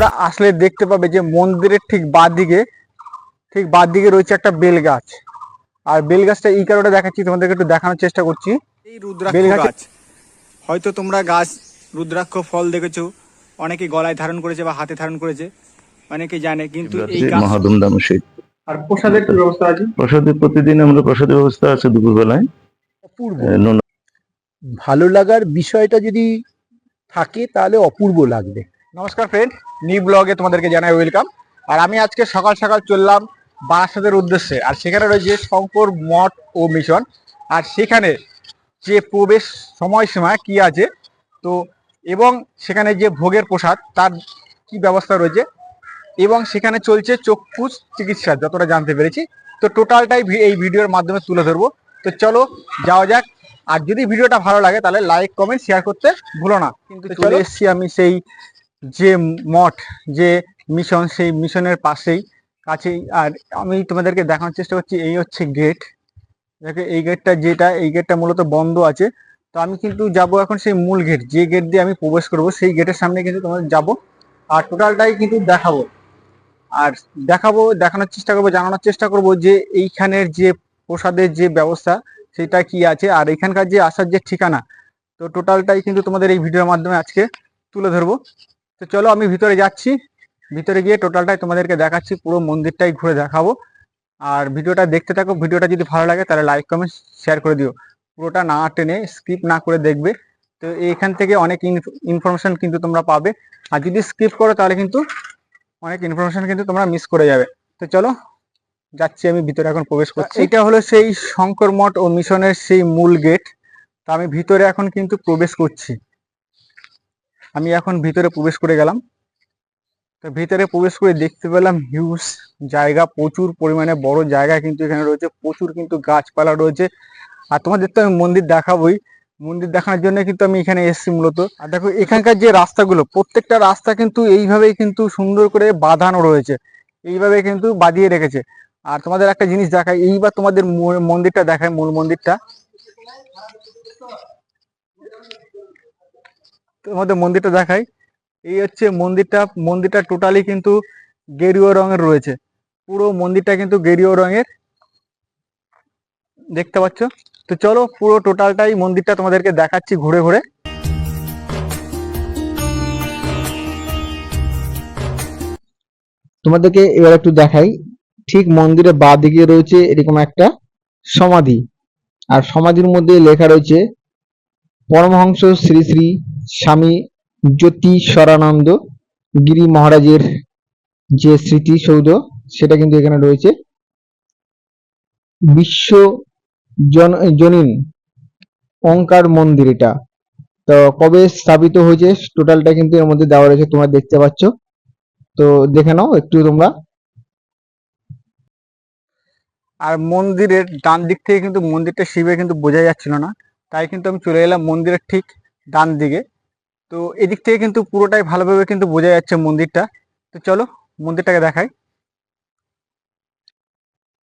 তোমরা আসলে দেখতে পাবে যে মন্দিরের ঠিক বাঁ দিকে ঠিক বাঁ দিকে রয়েছে একটা বেল গাছ আর বেল গাছটা এই কারণে দেখাচ্ছি তোমাদেরকে একটু দেখানোর চেষ্টা করছি। এই রুদ্রাক্ষ গাছ। হয়তো তোমরা গাছ রুদ্রাক্ষ ফল দেখেছ অনেকে গলায় ধারণ করেছে বা হাতে ধারণ করেছে অনেকে জানে কিন্তু এই গাছ মহাধুমধাম শীত আর প্রসাদের কি ব্যবস্থা আছে? প্রসাদে প্রতিদিন আমরা প্রসাদের ব্যবস্থা আছে দুপুরবেলায়। অপূর্ব। ভালো লাগার বিষয়টা যদি থাকে তাহলে অপূর্ব লাগবে। নমস্কার ফ্রেন্ড নি ব্লগে তোমাদেরকে জানাই ওয়েলকাম আর আমি আজকে সকাল সকাল চললাম বারাসাতের উদ্দেশ্যে আর সেখানে রয়েছে শঙ্কর মঠ ও মিশন আর সেখানে যে প্রবেশ সময়সীমা কি আছে তো এবং সেখানে যে ভোগের প্রসাদ তার কি ব্যবস্থা রয়েছে এবং সেখানে চলছে চক্ষু চিকিৎসা যতটা জানতে পেরেছি। তো টোটালটাই এই ভিডিওর মাধ্যমে তুলে ধরবো। তো চলো যাওয়া যাক। আর যদি ভিডিওটা ভালো লাগে তাহলে লাইক কমেন্ট শেয়ার করতে ভুলো না। কিন্তু চলে এসেছি আমি সেই যে মঠ, যে মিশন সেই মিশনের পাশেই কাছেই। আর আমি তোমাদেরকে দেখানোর চেষ্টা করছি, এই হচ্ছে গেট দেখো, এই গেটটা যেটা, এই গেটটা মূলত বন্ধ আছে। তো আমি কিন্তু যাব এখন সেই মূল গেট যে গেট দিয়ে আমি প্রবেশ করব, সেই গেটের সামনে কিন্তু তোমাদের যাব। আর টোটালটাই কিন্তু দেখাবো। আর দেখাবো, দেখানোর চেষ্টা করব, জানানোর চেষ্টা করব যে এইখানের যে প্রসাদের যে ব্যবস্থা, সেটা কি আছে। আর এখানকার যে আসার যে ঠিকানা, তো টোটালটাই কিন্তু তোমাদের এই ভিডিওর মাধ্যমে আজকে তুলে ধরবো। তো চলো আমি ভিতরে যাচ্ছি। ভিতরে গিয়ে টোটালটাই তোমাদেরকে দেখাচ্ছি পুরো মন্দিরটাই ঘুরে দেখাবো। আর ভিডিওটা দেখতে থাকো ভিডিওটা যদি ভালো লাগে তাহলে লাইক কমেন্ট শেয়ার করে দিও। পুরোটা না টেনে স্কিপ না করে দেখবে। তো এইখান থেকে অনেক ইনফরমেশন কিন্তু তোমরা পাবে। আর যদি স্কিপ করো তাহলে কিন্তু অনেক ইনফরমেশন কিন্তু তোমরা মিস করে যাবে। তো চলো যাচ্ছি আমি ভিতরে এখন প্রবেশ করছি। এটা হলো সেই শঙ্কর মঠ ও মিশনের সেই মূল গেট তো আমি ভিতরে এখন কিন্তু প্রবেশ করছি। আমি এখন ভিতরে প্রবেশ করে গেলাম। তো ভিতরে প্রবেশ করে দেখতে পেলাম হিউজ জায়গা, প্রচুর পরিমাণে বড় জায়গা কিন্তু এখানে রয়েছে, প্রচুর কিন্তু গাছপালা রয়েছে। আর তোমাদের তো আমি মন্দির দেখাবোই। মন্দির দেখানোর জন্য কিন্তু আমি এখানে এসেছি মূলত। আর দেখো, এখানকার যে রাস্তাগুলো, প্রত্যেকটা রাস্তা কিন্তু এইভাবেই কিন্তু সুন্দর করে বাঁধানো রয়েছে। এইভাবে কিন্তু বাঁধিয়ে রেখেছে। আর তোমাদের একটা জিনিস দেখায় এইবার তোমাদের মন্দিরটা দেখায় মূল মন্দিরটা। তোমাদের মন্দিরটা দেখাই। এই হচ্ছে মন্দিরটা মন্দিরটা টোটালি কিন্তু গেরুয়া রঙের রয়েছে। পুরো মন্দিরটা কিন্তু গেরুয়া রঙের। দেখতে পাচ্ছ? তো চলো পুরো টোটালটাই মন্দিরটা তোমাদেরকে দেখাচ্ছি ঘুরে ঘুরে। তোমাদেরকে এবার একটু দেখাই। ঠিক মন্দিরের বাঁ দিকে রয়েছে এরকম একটা সমাধি। আর সমাধির মধ্যে লেখা রয়েছে পরমহংস শ্রী শ্রী স্বামী জ্যোতিষরানন্দ গিরি মহারাজের যে স্মৃতিসৌধ সেটা কিন্তু এখানে রয়েছে। বিশ্ব জন, জনীন ওঙ্কার মন্দির এটা। তো কবে স্থাপিত হয়েছে টোটালটা কিন্তু এর মধ্যে দেওয়া রয়েছে, তোমরা দেখতে পাচ্ছ। তো দেখে নাও একটু তোমরা। আর মন্দিরের ডান দিক থেকে কিন্তু মন্দিরটা শিবে কিন্তু বোঝা যাচ্ছিল না। তাই কিন্তু আমি চলে এলাম মন্দিরের ঠিক ডান দিকে। তো এদিক থেকে কিন্তু পুরোটাই ভালোভাবে কিন্তু বোঝা যাচ্ছে মন্দিরটা। তো চলো মন্দিরটাকে দেখাই।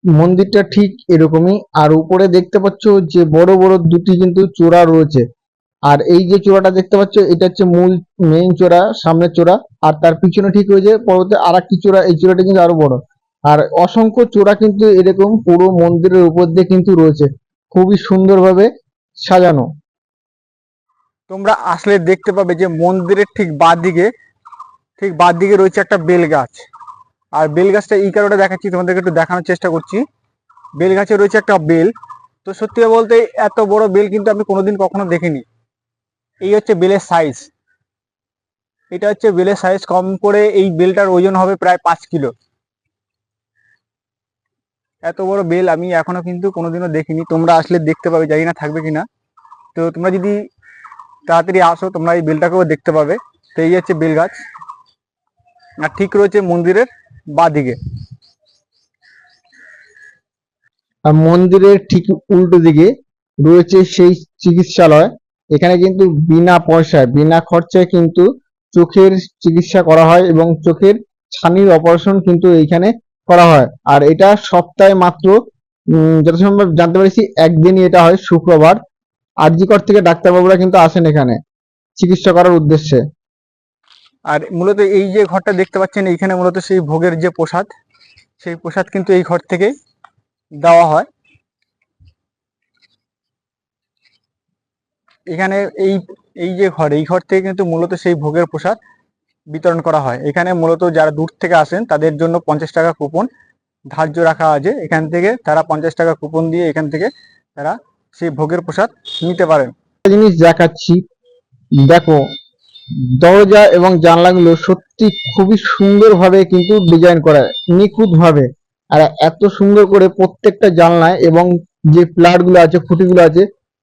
মন্দিরটা ঠিক এরকমই। আর উপরে দেখতে পাচ্ছ যে বড় বড় দুটি কিন্তু চূড়া রয়েছে। আর এই যে চূড়াটা দেখতে পাচ্ছ, এটা হচ্ছে মূল মেইন চূড়া, সামনের চূড়া। আর তার পিছনে ঠিক রয়েছে পরবর্তী আর একটি চূড়া, এই চূড়াটা কিন্তু আরও বড়। আর অসংখ্য চূড়া কিন্তু এরকম পুরো মন্দিরের উপর দিয়ে কিন্তু রয়েছে। খুবই সুন্দরভাবে সাজানো। তোমরা আসলে দেখতে পাবে যে মন্দিরের ঠিক বাঁ দিকে ঠিক বাঁ দিকে রয়েছে একটা বেল গাছ আর বেল গাছটা এই কারণে দেখাচ্ছি, তোমাদেরকে একটু দেখানোর চেষ্টা করছি। বেল গাছে রয়েছে একটা বেল। তো সত্যি বলতে এত বড় বেল কিন্তু আমি কোনোদিন কখনো দেখিনি। এই হচ্ছে বেলের সাইজ এটা হচ্ছে বেলের সাইজ কম করে এই বেলটার ওজন হবে প্রায় পাঁচ কিলো। এত বড় বেল আমি এখনও কিন্তু কোনোদিনও দেখিনি। তোমরা আসলে দেখতে পাবে, জানি না থাকবে কিনা। তো তোমরা যদি তাড়াতাড়ি আসো, তোমরা এই বেলটাকেও দেখতে পাবে। তো এই হচ্ছে বেল গাছ। আর ঠিক রয়েছে মন্দিরের বাঁ দিকে আর মন্দিরের ঠিক উল্টো দিকে রয়েছে সেই চিকিৎসালয়। এখানে কিন্তু বিনা পয়সায়, বিনা খরচায় কিন্তু চোখের চিকিৎসা করা হয় এবং চোখের ছানির অপারেশন কিন্তু এইখানে করা হয়। আর এটা সপ্তাহে মাত্র যত সম্ভব জানতে পেরেছি, একদিনই এটা হয়, শুক্রবার। আরজিকর থেকে ডাক্তারবাবুরা কিন্তু আসেন এখানে, চিকিৎসা করার উদ্দেশ্যে। আর মূলত এই যে ঘরটা দেখতে পাচ্ছেন, এইখানে মূলত সেই ভোগের যে প্রসাদ, সেই প্রসাদ কিন্তু এই ঘর থেকে দেওয়া হয়। এখানে এই এই যে ঘর, এই ঘর থেকে কিন্তু মূলত সেই ভোগের প্রসাদ বিতরণ করা হয়। এখানে মূলত যারা দূর থেকে আসেন, তাদের জন্য পঞ্চাশ টাকা কুপন ধার্য রাখা আছে। এখান থেকে তারা পঞ্চাশ টাকা কুপন দিয়ে এখান থেকে তারা সেই ভোগের প্রসাদ নিতে পারেন। জিনিস দেখাচ্ছি। দেখো, দরজা এবং জানলাগুলো সত্যি খুবই সুন্দরভাবে কিন্তু ডিজাইন করা নিখুঁত ভাবে আর এত সুন্দর করে প্রত্যেকটা জানলায় এবং যে প্লাটগুলো আছে, খুঁটিগুলো আছে,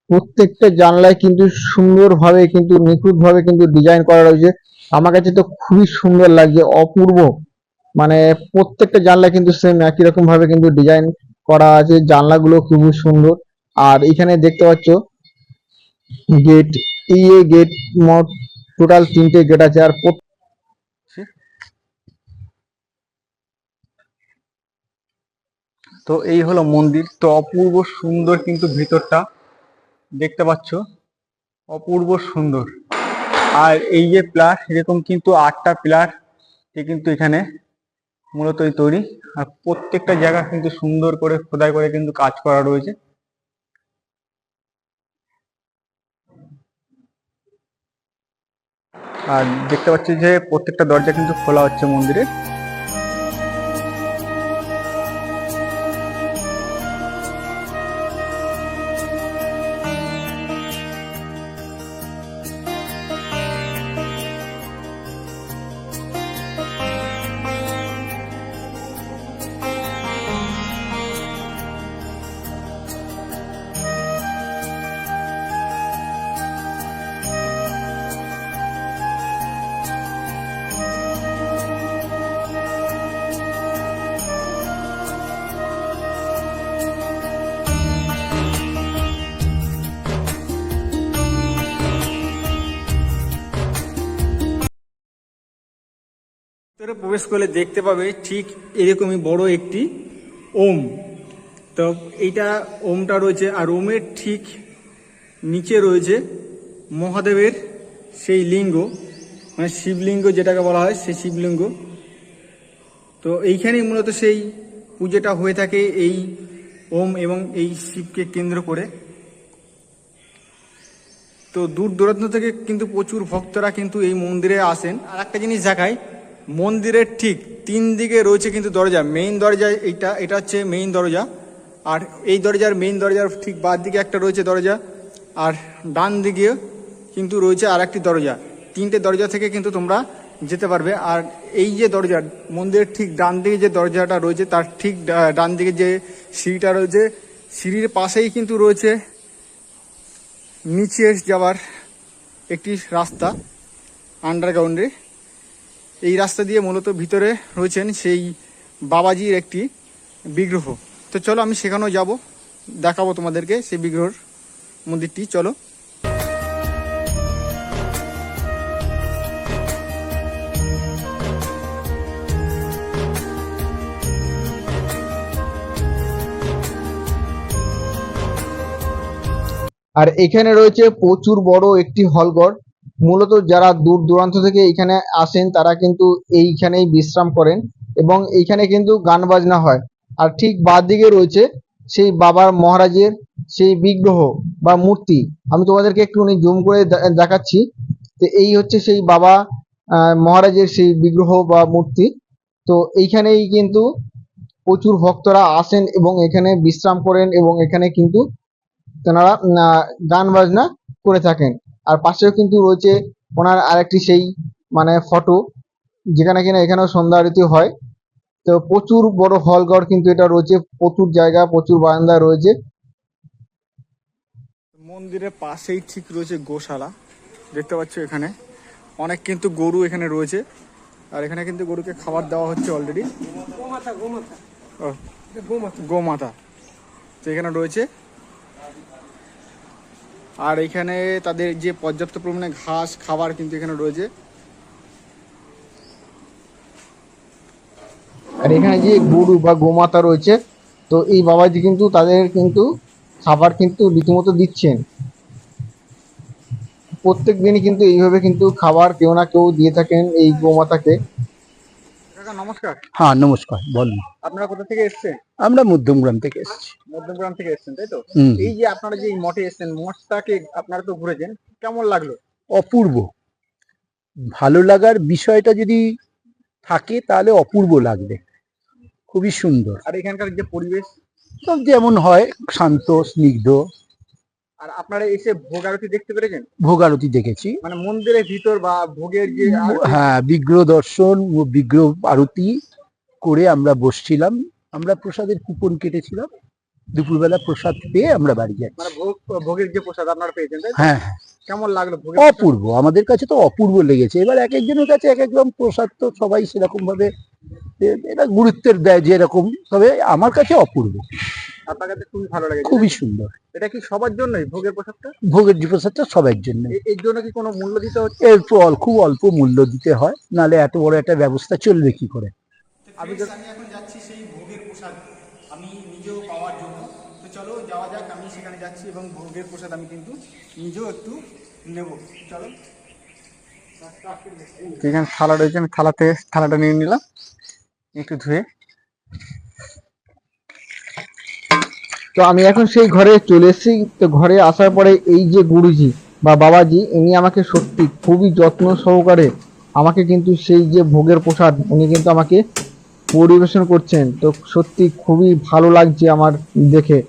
প্রত্যেকটা জানলায় কিন্তু সুন্দরভাবে কিন্তু নিখুঁত ভাবে কিন্তু ডিজাইন করা রয়েছে। আমার কাছে তো খুবই সুন্দর লাগছে, অপূর্ব। মানে প্রত্যেকটা জানলা কিন্তু সেম একই রকম ভাবে কিন্তু ডিজাইন করা আছে, জানলাগুলো খুবই সুন্দর। আর এখানে দেখতে পাচ্ছ গেট ইয়ে গেট মোট টোটাল তিনটে গেট আছে। আর তো এই হলো মন্দির। তো অপূর্ব সুন্দর কিন্তু ভিতরটা। দেখতে পাচ্ছ, অপূর্ব সুন্দর। আর এই যে প্লাস, এরকম কিন্তু আটটা প্লার কিন্তু এখানে মূলত তৈরি। আর প্রত্যেকটা জায়গা কিন্তু সুন্দর করে, খোদাই করে কিন্তু কাজ করা রয়েছে। আর দেখতে পাচ্ছি যে প্রত্যেকটা দরজা কিন্তু খোলা হচ্ছে মন্দিরে। ভিতরে প্রবেশ করলে দেখতে পাবে ঠিক এরকমই বড় একটি ওম। তো এইটা ওমটা রয়েছে আর ওমের ঠিক নিচে রয়েছে মহাদেবের সেই লিঙ্গ মানে শিবলিঙ্গ যেটাকে বলা হয় সেই শিবলিঙ্গ। তো এইখানেই মূলত সেই পুজোটা হয়ে থাকে এই ওম এবং এই শিবকে কেন্দ্র করে। তো দূর দূরান্ত থেকে কিন্তু প্রচুর ভক্তরা কিন্তু এই মন্দিরে আসেন। আর একটা জিনিস দেখায় মন্দিরের ঠিক তিন দিকে রয়েছে কিন্তু দরজা মেইন দরজা এইটা, এটা হচ্ছে মেইন দরজা, আর এই দরজার মেইন দরজার ঠিক বাদ দিকে একটা রয়েছে দরজা, আর ডান দিকে কিন্তু রয়েছে আর একটি দরজা। তিনটে দরজা থেকে কিন্তু তোমরা যেতে পারবে, আর এই যে দরজা, মন্দিরের ঠিক ডান দিকে যে দরজাটা রয়েছে, তার ঠিক ডান দিকে যে সিঁড়িটা রয়েছে, সিঁড়ির পাশেই কিন্তু রয়েছে নিচে যাওয়ার একটি রাস্তা আন্ডারগ্রাউন্ডে এই রাস্তা দিয়ে মূলত ভিতরে রয়েছেন সেই বাবাজির একটি বিগ্রহ। তো চলো আমি সেখানেও যাব, দেখাবো তোমাদেরকে সেই বিগ্রহর মন্দিরটি। চলো। আর এখানে রয়েছে প্রচুর বড় একটি হলঘর। মূলত যারা দূর দূরান্ত থেকে এখানে আসেন, তারা কিন্তু এইখানেই বিশ্রাম করেন এবং এইখানে কিন্তু গান বাজনা হয়। আর ঠিক বাঁ দিকে রয়েছে সেই বাবার মহারাজের সেই বিগ্রহ বা মূর্তি। আমি তোমাদেরকে একটুখানি জুম করে দেখাচ্ছি। তো এই হচ্ছে সেই বাবা মহারাজের সেই বিগ্রহ বা মূর্তি। তো এইখানেই কিন্তু প্রচুর ভক্তরা আসেন এবং এখানে বিশ্রাম করেন এবং এখানে কিন্তু তেনারা গান বাজনা করে থাকেন। আর পাশেও কিন্তু রয়েছে ওনার আরেকটি সেই মানে ফটো যেখানে কিনা এখানেও সন্ধ্যা আরতি হয়। তো প্রচুর বড় হলঘর কিন্তু এটা রয়েছে প্রচুর জায়গা প্রচুর বারান্দা রয়েছে। মন্দিরের পাশেই ঠিক রয়েছে গোশালা দেখতে পাচ্ছ এখানে। অনেক কিন্তু গরু এখানে রয়েছে আর এখানে কিন্তু গরুকে খাবার দেওয়া হচ্ছে অলরেডি গোমাতা। তো এখানে রয়েছে। আর এখানে তাদের যে পর্যাপ্ত পরিমাণে ঘাস, খাবার কিন্তু এখানে রয়েছে। আর এখানে যে গরু বা গোমাতা রয়েছে, তো এই বাবাজি কিন্তু তাদের কিন্তু খাবার কিন্তু রীতিমতো দিচ্ছেন। প্রত্যেক দিনই কিন্তু এইভাবে কিন্তু খাবার কেউ না কেউ দিয়ে থাকেন এই গোমাতাকে। নমস্কার। হ্যাঁ নমস্কার বলুন। আপনারা কোথা থেকে এসেছেন? আমরা মধ্যমগ্রাম থেকে এসেছি। মধ্যমগ্রাম থেকে এসেছেন তাই তো? এই যে আপনারা যে মঠে এসেছেন মঠটাকে আপনারা তো ঘুরেছেন কেমন লাগল? অপূর্ব। ভালো লাগার বিষয়টা যদি থাকে তাহলে অপূর্ব লাগবে। খুবই সুন্দর। আর এখানকার যে পরিবেশ? সব যেমন হয় শান্ত স্নিগ্ধ। আর আপনারা এসে ভোগ আরতি দেখতে পেরেছেন? ভোগ আরতি দেখেছি। মানে মন্দিরের ভিতর বা ভোগের যে হ্যাঁ বিগ্রহ দর্শন ও বিগ্রহ আরতি করে আমরা বসছিলাম। আমরা প্রসাদের কুপন কেটেছিলাম। দুপুরবেলা প্রসাদ পেয়ে আমরা বাড়ি যাচ্ছি। মানে ভোগ ভোগের যে প্রসাদ আপনারা পেয়েছেন হ্যাঁ হ্যাঁ, কেমন লাগল অপূর্ব। আমাদের কাছে তো অপূর্ব লেগেছে। এবার এক একজনের কাছে এক এক রকম প্রসাদ তো সবাই সেরকম ভাবে এটা গুরুত্বের দেয় যে এরকম। তবে আমার কাছে অপূর্ব। আপনার কাছে খুবই ভালো লেগেছে খুবই সুন্দর। এটা কি সবার জন্যই ভোগের প্রসাদটা? ভোগের যে প্রসাদটা সবার জন্য। এর জন্য কি কোনো মূল্য দিতে হচ্ছে? একটু অল্প খুব অল্প মূল্য দিতে হয় নালে এত বড় একটা ব্যবস্থা চলবে কি করে? আমি আমি এখন যাচ্ছি সেই ভোগের প্রসাদ। আমি নিজেও পাওয়ার জন্য। তো চলো যাওয়া যাক আমি সেখানে যাচ্ছি এবং ভোগের প্রসাদ আমি কিন্তু নিজেও একটু নেব। চলো। এখানে থালা রয়েছে আমি থালাতে থালাটা নিয়ে নিলাম। একটু ধুয়ে। তো আমি এখন সেই ঘরে চলে এসেছি। তো ঘরে আসার পরে এই যে গুরুজি বা বাবাজি, ইনি আমাকে সত্যি খুবই যত্ন সহকারে আমাকে কিন্তু সেই যে ভোগের প্রসাদ, উনি কিন্তু আমাকে পরিবেশন করছেন। তো সত্যি খুবই ভালো লাগছে আমার দেখে।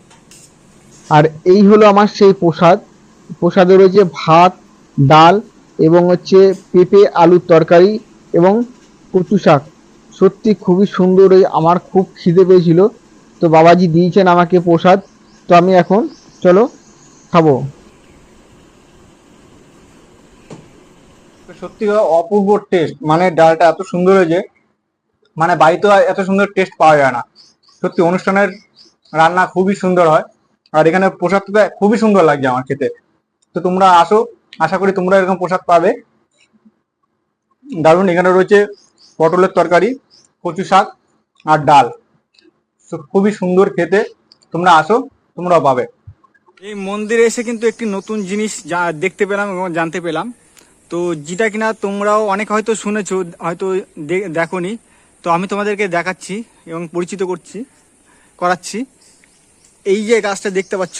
আর এই হলো আমার সেই প্রসাদ। প্রসাদে রয়েছে ভাত, ডাল এবং হচ্ছে পেঁপে, আলুর তরকারি এবং কচু শাক। সত্যি খুবই সুন্দর এই আমার খুব খিদে পেয়েছিল। তো বাবাজি দিয়েছেন আমাকে প্রসাদ। তো আমি এখন, চলো, খাব। সত্যি অপূর্ব টেস্ট মানে ডালটা এত সুন্দর হয়েছে মানে বাড়িতে এত সুন্দর টেস্ট পাওয়া যায় না। সত্যি, অনুষ্ঠানের রান্না খুবই সুন্দর হয়। আর এখানে প্রসাদটা খুবই সুন্দর লাগছে আমার খেতে। তো তোমরা আসো, আশা করি তোমরা এরকম প্রসাদ পাবে। দারুণ, এখানে রয়েছে পটলের তরকারি, কচু শাক আর ডাল। খুবই সুন্দর খেতে। তোমরা আসো তোমরা পাবে। এই মন্দিরে এসে কিন্তু একটি নতুন জিনিস যা দেখতে পেলাম এবং জানতে পেলাম। তো যেটা কিনা তোমরাও অনেক হয়তো শুনেছো, হয়তো দেখোনি। তো আমি তোমাদেরকে দেখাচ্ছি এবং পরিচিত করছি, করাচ্ছি। এই যে গাছটা দেখতে পাচ্ছ,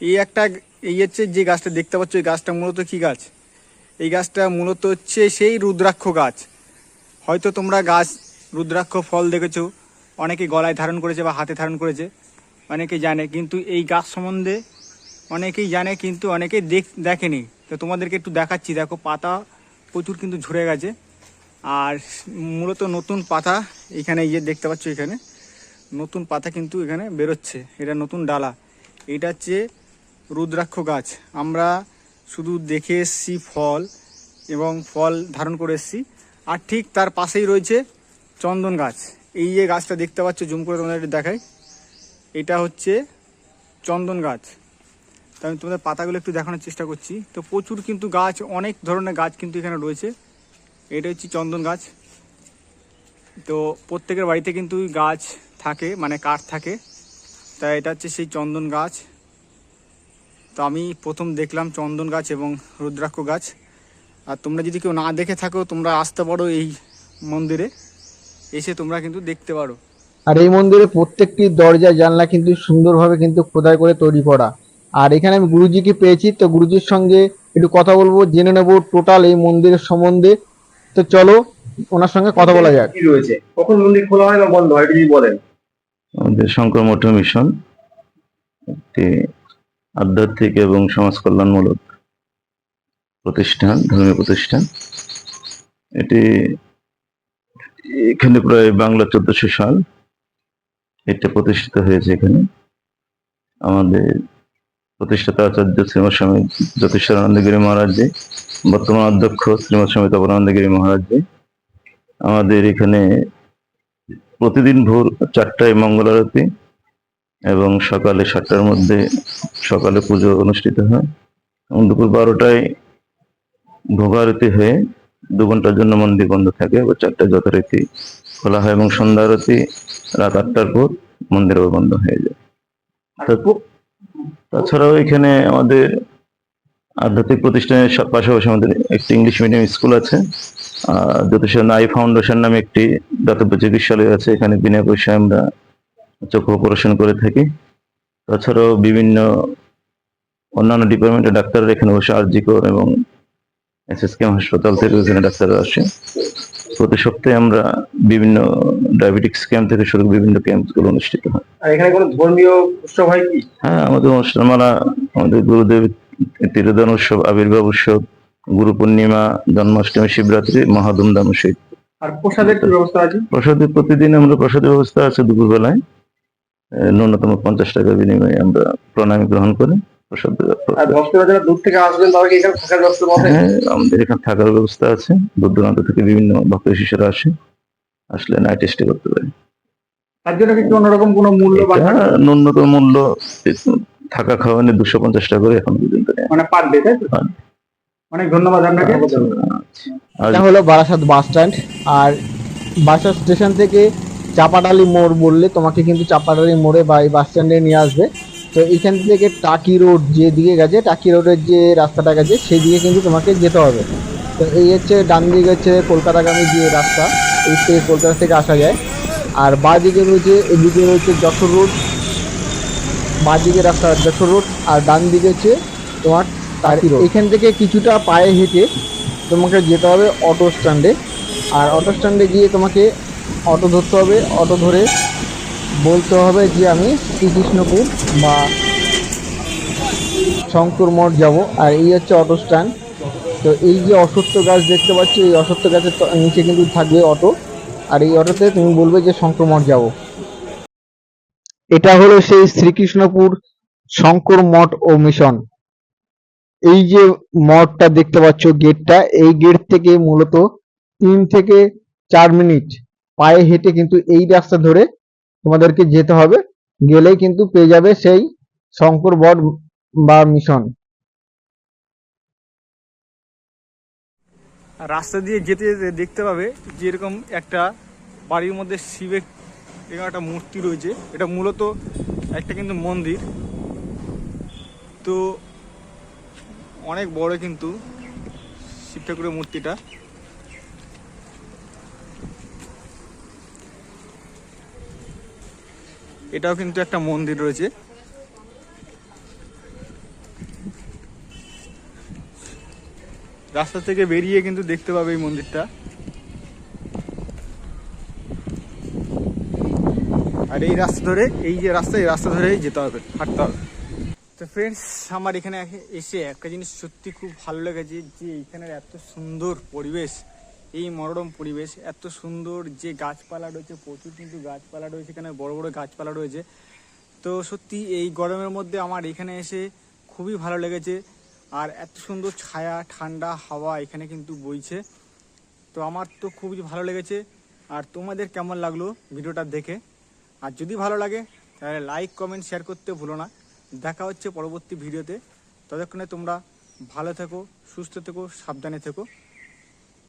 এই একটা, এই হচ্ছে যে গাছটা দেখতে পাচ্ছ, এই গাছটা মূলত কি গাছ? এই গাছটা মূলত হচ্ছে সেই রুদ্রাক্ষ গাছ। হয়তো তোমরা গাছ, রুদ্রাক্ষ, ফল দেখেছ অনেকে গলায় ধারণ করেছে বা হাতে ধারণ করেছে অনেকে জানে। কিন্তু এই গাছ সম্বন্ধে অনেকেই জানে, কিন্তু অনেকেই দেখ দেখেনি। তো তোমাদেরকে একটু দেখাচ্ছি। দেখো, পাতা প্রচুর কিন্তু ঝরে গেছে। আর মূলত নতুন পাতা এখানে ইয়ে দেখতে পাচ্ছ এখানে, নতুন পাতা কিন্তু এখানে বেরোচ্ছে। এটা নতুন ডালা। এটা হচ্ছে রুদ্রাক্ষ গাছ। আমরা শুধু দেখে এসছি ফল এবং ফল ধারণ করে এসছি। আর ঠিক তার পাশেই রয়েছে চন্দন গাছ। এই যে গাছটা দেখতে পাচ্ছ, জুম করে তোমাদের দেখাই। এটা হচ্ছে চন্দন গাছ। তো আমি তোমাদের পাতাগুলো একটু দেখানোর চেষ্টা করছি। তো প্রচুর কিন্তু গাছ, অনেক ধরনের গাছ কিন্তু এখানে রয়েছে। এটা হচ্ছে চন্দন গাছ। তো প্রত্যেকের বাড়িতে কিন্তু গাছ থাকে মানে কাঠ থাকে। তা এটা হচ্ছে সেই চন্দন গাছ। তো আমি প্রথম দেখলাম চন্দন গাছ এবং রুদ্রাক্ষ গাছ। আর তোমরা যদি কেউ না দেখে থাকো, তোমরা আসতে পারো এই মন্দিরে। এসে তোমরা কিন্তু দেখতে পারো। আর এই মন্দিরে প্রত্যেকটি দরজা জানলা কিন্তু সুন্দরভাবে কিন্তু খোদাই করে তৈরি করা। আর এখানে আমি গুরুজিকে পেয়েছি তো গুরুজির সঙ্গে একটু কথা বলব জেনে নেব টোটাল এই মন্দিরের সম্বন্ধে। তো চলো ওনার সঙ্গে কথা বলা যাক। কি রয়েছে? কখন মন্দির খোলা হয় বা বন্ধ হয় এটা যদি বলেন। আমাদের শঙ্কর মঠ মিশন একটি আধ্যাত্মিক এবং সমাজ কল্যাণমূলক প্রতিষ্ঠান ধর্মীয় প্রতিষ্ঠান। এটি এখানে প্রায় বাংলা চোদ্দশো সাল এটা প্রতিষ্ঠিত হয়েছে এখানে। আমাদের প্রতিষ্ঠাতা আচার্য শ্রীমৎ স্বামী মহারাজজি, বর্তমান অধ্যক্ষ শ্রীমৎ স্বামী তপনানন্দগিরি আমাদের এখানে প্রতিদিন ভোর চারটায় মঙ্গল আরতি এবং সকালে সাতটার মধ্যে সকালে পুজো অনুষ্ঠিত হয়। এবং দুপুর বারোটায় ভোগারতি হয়ে দু ঘণ্টার জন্য মন্দির বন্ধ থাকে এবং চারটায় যথারীতি খোলা হয় এবং সন্ধ্যা আরতি রাত আটটার পর মন্দির বন্ধ হয়ে যায়। তাছাড়াও এখানে আমাদের আধ্যাত্মিক প্রতিষ্ঠানের পাশাপাশি আমাদের একটি ইংলিশ মিডিয়াম স্কুল আছে আহ, জ্যোতিষা নাই ফাউন্ডেশন নামে একটি দাতব্য চিকিৎসালয় আছে এখানে বিনা পয়সায় আমরা চক্ষু অপারেশন করে থাকি। তাছাড়াও বিভিন্ন অন্যান্য ডিপার্টমেন্টের ডাক্তাররা এখানে বসে আরজিকর এবং এসএসকেএম হাসপাতাল থেকে এখানে ডাক্তাররা আসে। প্রতি সপ্তাহে আমরা বিভিন্ন ডায়াবেটিক্স ক্যাম্প থেকে শুরু বিভিন্ন ক্যাম্পগুলো অনুষ্ঠিত হয়। আর এখানে কোনো ধর্মীয় উৎসব হয় কি? হ্যাঁ আমাদের অনুষ্ঠানমালা আমাদের গুরুদেব তিরোদান উৎসব আবির্ভাব উৎসব গুরু পূর্ণিমা জন্মাষ্টমী শিবরাত্রি মহাধুমধাম সহিত আর প্রসাদের কি ব্যবস্থা আছে? প্রসাদের প্রতিদিন আমরা প্রসাদের ব্যবস্থা আছে দুপুরবেলায়। ন্যূনতম পঞ্চাশ টাকার বিনিময়ে আমরা প্রণামী গ্রহণ করি। ভক্তরা যারা দূর থেকে আসবেন এখানে থাকার ব্যবস্থা হ্যাঁ আমাদের এখানে থাকার ব্যবস্থা আছে। দূর দূরান্ত থেকে বিভিন্ন ভক্ত শিষ্যরা আসে। আসলে নাইট স্টে করতে পারে। তার জন্য কি অন্যরকম কোনো মূল্য বা ন্যূনতম মূল্য থাকা খাওয়া নিয়ে দুশো পঞ্চাশ টাকা করে এখন পর্যন্ত মানে পার ডে তাই অনেক ধন্যবাদ আপনাকে। আর এটা হলো বারাসাত বাস স্ট্যান্ড। আর বাসার স্টেশন থেকে চাপাডালি মোড় বললে তোমাকে কিন্তু চাপাডালি মোড়ে বা এই বাস স্ট্যান্ডে নিয়ে আসবে। তো এখান থেকে টাকি রোড যে দিকে গেছে টাকি রোডের যে রাস্তাটা গেছে সেই দিকে কিন্তু তোমাকে যেতে হবে। তো এই হচ্ছে ডান দিকে হচ্ছে কলকাতাগামী যে রাস্তা এই থেকে কলকাতা থেকে আসা যায়। আর বাঁ দিকে রয়েছে এদিকে রয়েছে যশোর রোড। বাঁ দিকে রাস্তা যশোর রোড আর ডান দিকে হচ্ছে তোমার টাকি রোড। এখান থেকে কিছুটা পায়ে হেঁটে তোমাকে যেতে হবে অটো স্ট্যান্ডে। আর অটো স্ট্যান্ডে গিয়ে তোমাকে অটো ধরতে হবে। অটো ধরে বলতে হবে যে আমি শ্রীকৃষ্ণপুর বা শঙ্কর মঠ যাব। আর এই হচ্ছে অটো স্ট্যান্ড। তো এই যে অসত্য গাছ দেখতে পাচ্ছি, এই অসত্য গাছের নিচে কিন্তু থাকবে অটো। আর এই অটোতে তুমি বলবে যে শঙ্কর মঠ যাব। এটা হলো সেই শ্রীকৃষ্ণপুর শঙ্কর মঠ ও মিশন। এই যে মঠটা দেখতে পাচ্ছ গেটটা, এই গেট থেকে মূলত তিন থেকে চার মিনিট পায়ে হেঁটে কিন্তু এই রাস্তা ধরে তোমাদেরকে যেতে হবে, গেলেই কিন্তু পেয়ে যাবে সেই শঙ্কর বট বা মিশন। রাস্তা দিয়ে যেতে যেতে দেখতে পাবে যে এরকম একটা বাড়ির মধ্যে শিবের এরকম একটা মূর্তি রয়েছে। এটা মূলত একটা কিন্তু মন্দির। তো অনেক বড় কিন্তু শিব ঠাকুরের মূর্তিটা। এটাও কিন্তু একটা মন্দির রয়েছে। রাস্তা থেকে বেরিয়ে কিন্তু দেখতে পাবে এই মন্দিরটা। আর এই রাস্তা ধরে, এই যে রাস্তা, এই রাস্তা ধরেই যেতে হবে, হাঁটতে হবে। তো ফ্রেন্ডস আমার এখানে এসে একটা জিনিস সত্যি খুব ভালো লেগেছে যে এখানের এত সুন্দর পরিবেশ। এই মনোরম পরিবেশ, এত সুন্দর যে গাছপালা রয়েছে, প্রচুর কিন্তু গাছপালা রয়েছে, এখানে বড় বড় গাছপালা রয়েছে। তো সত্যি এই গরমের মধ্যে আমার এখানে এসে খুবই ভালো লেগেছে। আর এত সুন্দর ছায়া, ঠান্ডা হাওয়া এখানে কিন্তু বইছে। তো আমার তো খুবই ভালো লেগেছে। আর তোমাদের কেমন লাগল ভিডিওটা দেখে? আর যদি ভালো লাগে, তাহলে লাইক কমেন্ট শেয়ার করতে ভুলো না। দেখা হচ্ছে পরবর্তী ভিডিওতে। ততক্ষণে তোমরা ভালো থেকো, সুস্থ থেকো, সাবধানে থেকো।